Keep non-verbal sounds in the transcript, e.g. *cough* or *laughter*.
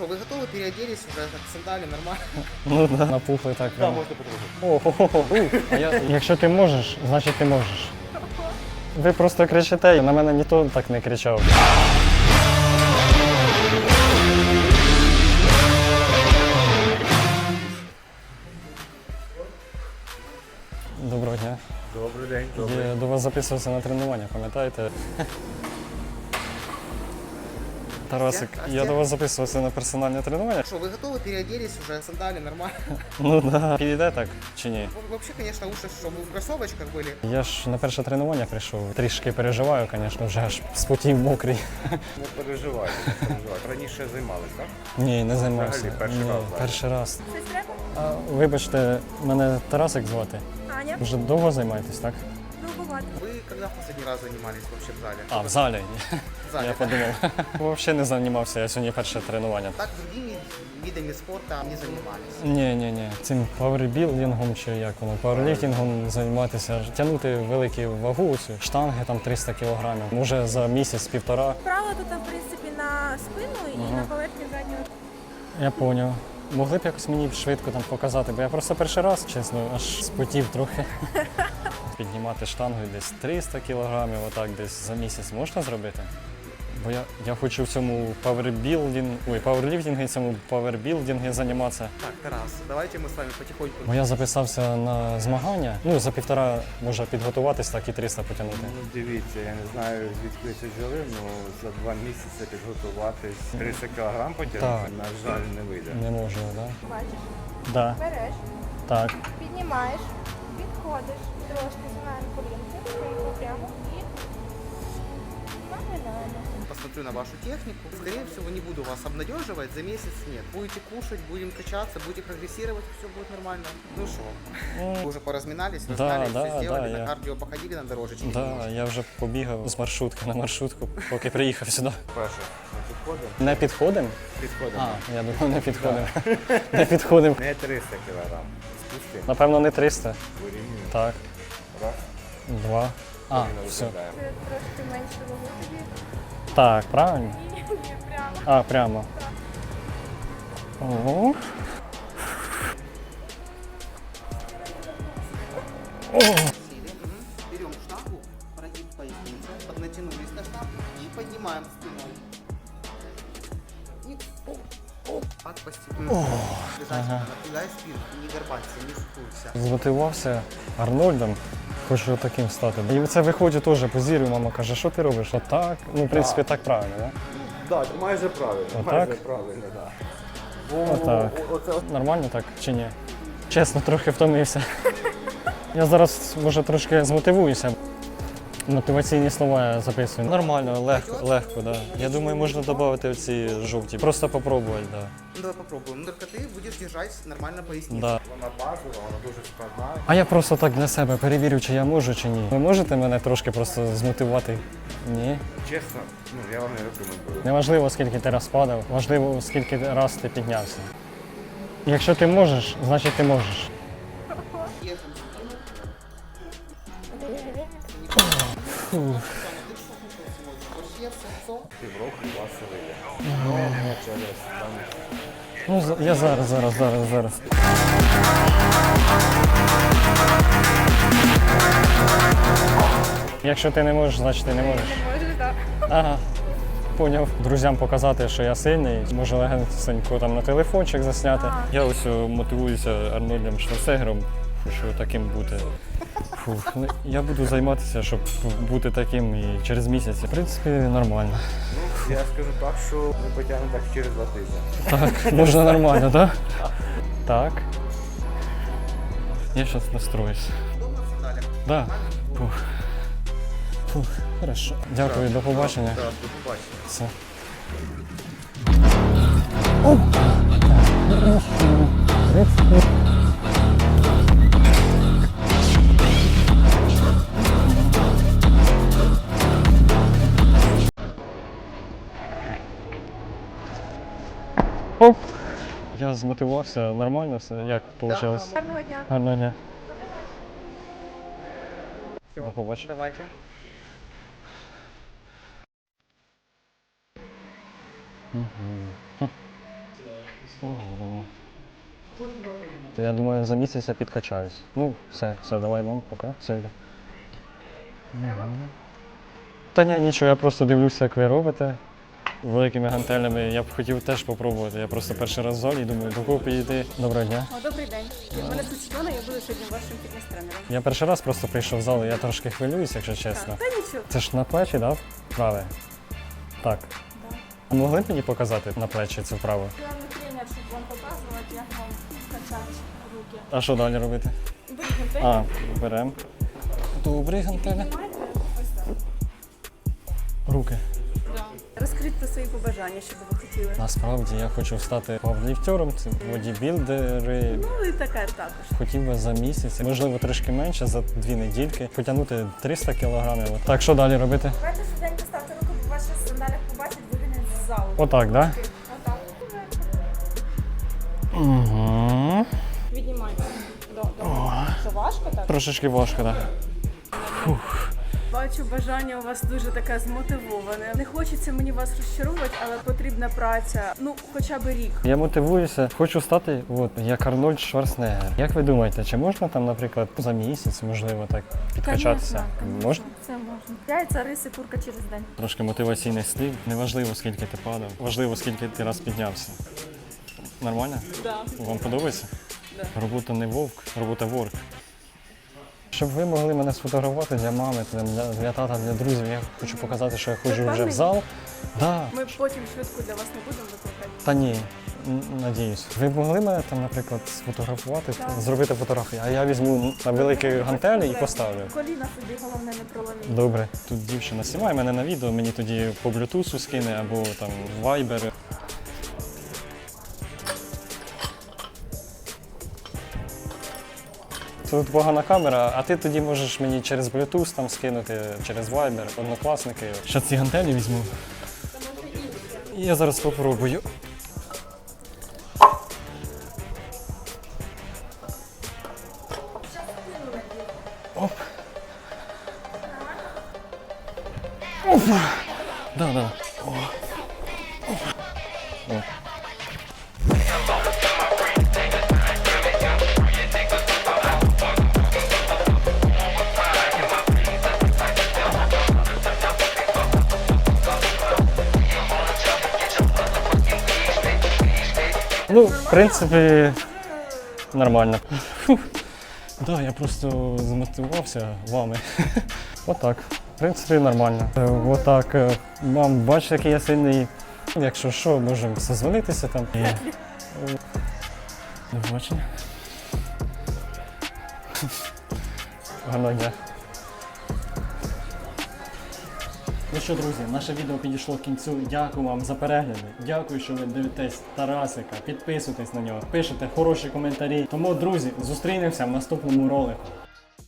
Что, вы готовы? Переоделись уже, так сандали, нормально? Ну да. Напухли так. Да, можете потрогати. О, хо, хо, хо. А я, якщо ти можеш, значить ти можеш. Ви просто кричите, на мене ніхто так не кричав. Доброго дня. Добрий день. Я до вас записувався на тренування, пам'ятаєте? *laughs* Тарасик, я до вас записувався на персональне тренування. Что, вы готовы? Переоделись уже, сандали, нормально? *laughs* Ну да. Підійде так чи ні? Ну, Вообще, конечно, лучше, чтобы вы в кроссовочках были. Я ж на перше тренування прийшов. Трішки переживаю, звісно, вже аж спотів мокрий. *laughs* Не переживайте, не переживайте. Раніше займались, так? Ні, не займався. Взагалі перший Ні, раз, так? перший раз. Щось треба? А, вибачте, мене Тарасик звати. Аня, Вже довго займаєтесь, так? довгувати. Вы когда в последний раз занимались вообще в зале? А, в залі. Я подумав. *laughs* Взагалі не займався, я сьогодні перше тренування. Так, другими видами спорта не занимались. Ні, ні, ні. Цим пауербілдингом чи як воно, пауерліфтингом займатися, тягнути велику вагу, штанги там 300 кілограмів. Може за місяць-півтора. Право тут, в принципі, на спину і на поверхні заднього. Я поняв. Могли б якось мені швидко там показати, бо я просто перший раз, чесно, аж спотів трохи. *laughs* Піднімати штангу десь 300 кілограмів, отак десь за місяць можна зробити? Бо я, я хочу в цьому павербілдинг, ой, пауерліфтингу, цьому павербілдингу займатися. Так, Тарас, давайте мы с вами потихоньку. Бо я записався на змагання. Ну, за півтора можна підготуватись, так і 300 потягнути. Ну, дивіться, я не знаю, звідки ви це взяли, але за два місяці підготуватись 30 кг потягнути, Так. на жаль, не вийде. Не можу, так? Да? Бачиш, Да. береш, Так. піднімаєш, відходиш, трошки згинаємо колінки, прямо і. Посмотрю на вашу технику. Скорее всего, не буду вас обнадеживать, за месяц нет. Будете кушать, будем качаться, будете прогрессировать, все будет нормально. Ну что, вы уже поразминались, Да, размялись, да, все сделали, да, на я- кардио походили на дорожечке. Да, немножко. я вже побігав з маршрутки на маршрутку, поки приїхав сюди. Перше, ми підходимо. Не підходимо? Підходимо. А, я думав, не підходимо. Не підходимо. Не 300 кг. Спустимо, Напевно, не 300. вирівнюємо. Так, Раз, два. А, коліно все. викладаємо. Це трошки менше вагу тобі. Так, правильно? *laughs* Ні, ні, прямо. А, прямо. Ого. Сели. Мгм. Берем штангу, прогиб поясницы, поднатянулись на штангу и поднимаем спиной. И оп, оп, отпустим. Обязательно напрягай спину, не горбаться, не шутуйся. Змотивувався Арнольдом. Хочу таким стати. І це виходить теж по зірю, мама каже, що ти робиш? Отак. Ну, в принципі, так правильно, так? Так, майже правильно. Отак? Майже правильно, так. Отак. Нормально так чи ні? Чесно, трохи втомився. Я зараз, може, трошки змотивуюся. Мотиваційні слова я записую. Нормально, легко, легко, да. Я думаю, можна додати оці жовті. Просто попробувати, да. Ну давай попробуем. Ну, Только ты будешь держать нормально поясницу. да. Вона базова, вона дуже складна. А я просто так для себе перевірю, чи я можу, чи ні. Ви можете мене трошки просто змотивувати? Ні. Чесно, ну я вам не рекомендую. Неважливо, скільки ти раз падав, важливо, скільки раз ти піднявся. Якщо ти можеш, значить ти можеш. Півроку у вас. Ну, не я зараз, зараз, зараз, зараз. Якщо ти не можеш, значить ти не можеш. Може, так. Ага. Поняв. Друзям показати, що я сильний, може легенько там на телефончик засняти. Я ось мотивуюся Арнольдом Шварцегером, хочу таким бути. Фух, ну, я буду займатися, щоб бути таким і через місяць. В принципі, нормально. Ну, я скажу так, що ми потягнемо так через два тижні. Так, можна нормально, так? Так. Я зараз настроюсь. Да. Фух. Фух. Хорошо. Дякую, до побачення. Так, до побачення. Все. Оп. Я змотивувався, нормально все. Як вийшло? Гарного дня. Гарного дня. До побачення. Давайте. Ого. То я думаю, за місяць я підкачаюсь. Ну, все, все, давай, мам, пока. Все. йду. Та ні, нічого, я просто дивлюся, як ви робите. Великими гантелями я б хотів теж спробувати. Я просто перший раз в залі і думаю, до кого підійти. Доброго дня. О, добрий день. Мене тут Світлана, я буду сьогодні вашим фітнес-тренером. Я перший раз просто прийшов в зал, і я трошки хвилююсь, якщо чесно. Та нічого. Це ж на плечі? Да? Вправи? Так. А Могли б мені показати на плечі цю вправу? Я не тренер, щоб вам показувати, як вам качати руки. А що далі робити? Бригнути. А, беремо. Добрий гантелі. Так. Руки. Розкажіть про свої побажання, що би ви хотіли. Насправді я хочу стати павлівтюром, це бодібілдери. Ну і таке також. Хотів би за місяць, можливо, трішки менше, за дві недільки, потягнути 300 кілограмів. Так, що далі робити? Давайте швиденько ставте руку, бо ваші сандалях побачать вигонять з залу. Отак, так? Отак. Да? Угу. Віднімайте. До. Важко так? Трошечки важко, так. Бачу, бажання у вас дуже таке змотивоване. Не хочеться мені вас розчаровувати, але потрібна праця. Ну, хоча б рік. Я мотивуюся, хочу стати от, як Арнольд Шварценеггер. Як ви думаєте, чи можна там, наприклад, за місяць, можливо, так підкачатися? Конечно, конечно. Можна? Це можна. Яйця, риси, курка через день. Трошки мотиваційний слів. Неважливо, скільки ти падав, важливо, скільки ти раз піднявся. Нормально? Да. Вам подобається? Да. Робота не вовк, робота ворк. Щоб ви могли мене сфотографувати для мами, для, для тата, для друзів, я хочу показати, що я ходжу вже в зал. Да. Ми потім швидко для вас не будемо викликати. Та ні, надіюсь. Ви б могли мене там, наприклад, сфотографувати, зробити фотографію, а я візьму на великі гантелі і поставлю. Коліна собі головне не проломіть. Добре, тут дівчина знімає мене на відео, мені тоді по блютусу скине або там вайбер. Тут погана камера, а ти тоді можеш мені через Bluetooth там скинути, через Viber, однокласники. Ще ці гантелі візьму. Я зараз спробую. Оп. Оп. Да, да. Ну, в принципі, нормально. Фух. Да, я просто змотивувався вами. *laughs* Отак. В принципі, нормально. Е, Отак. е, Мам, бачиш, який я сильний. Якщо що, можемо созвонитися там. Е, До побачення. Гарного дня. Ну що, друзі, наше відео підійшло к кінцю. Дякую вам за перегляди. Дякую, що ви дивитесь Тарасика. Підписуйтесь на нього, пишете хороші коментарі. Тому, друзі, зустрінемося в наступному ролику.